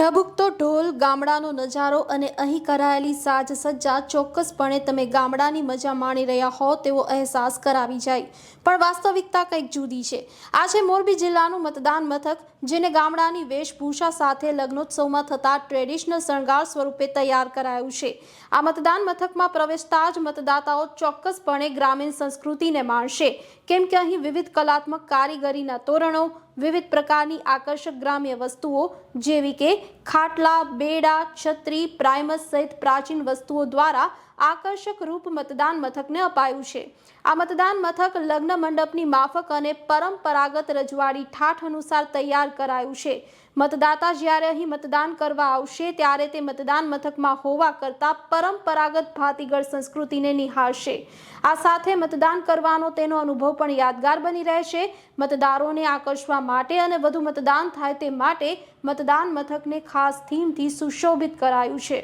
ઢબુકતો ઢોલ, ગામડાનો નજારો અને અહીં કરાયેલી સાજ સજ્જા ચોક્કસપણે તમે ગામડાની મજા માણી રહ્યા હો તેવો અહેસાસ કરાવી જાય. પણ વાસ્તવિકતા કંઈક જુદી છે. આ છે મોરબી જિલ્લાનું મતદાન મથક, જેને ગામડાની વેશભૂષા સાથે લગ્નોત્સવમાં થતા ટ્રેડિશનલ શણગાર સ્વરૂપે તૈયાર કરાયું છે. આ મતદાન મથકમાં પ્રવેશતા જ મતદાતાઓ ચોક્કસપણે ગ્રામીણ સંસ્કૃતિને માણશે. કેમ કે અહીં વિવિધ કલાત્મક કારીગરીના તોરણો વિવિધ પ્રકારની આકર્ષક ગ્રામ્ય વસ્તુઓ, જેવી કે ખાટલા, બેડા, છત્રી, પ્રાઇમસ સહિત પ્રાચીન વસ્તુઓ દ્વારા આકર્ષક રૂપ મતદાન મથકને અપાયું છે. આ મતદાન મથક લગ્ન મંડપની માફક અને પરંપરાગત રજવાડી ઠાઠ અનુસાર તૈયાર કરાયું છે. મતદાતા જ્યારે અહીં મતદાન કરવા આવશે ત્યારે તે મતદાન મથકમાં હોવા કરતાં પરંપરાગત ભાતીગળ સંસ્કૃતિને નિહાળશે. આ સાથે મતદાન કરવાનો તેનો અનુભવ પણ યાદગાર બની રહેશે. મતદારોને આકર્ષવા માટે અને વધુ મતદાન થાય તે માટે મતદાન મથકને ખાસ થીમથી સુશોભિત કરાયું છે.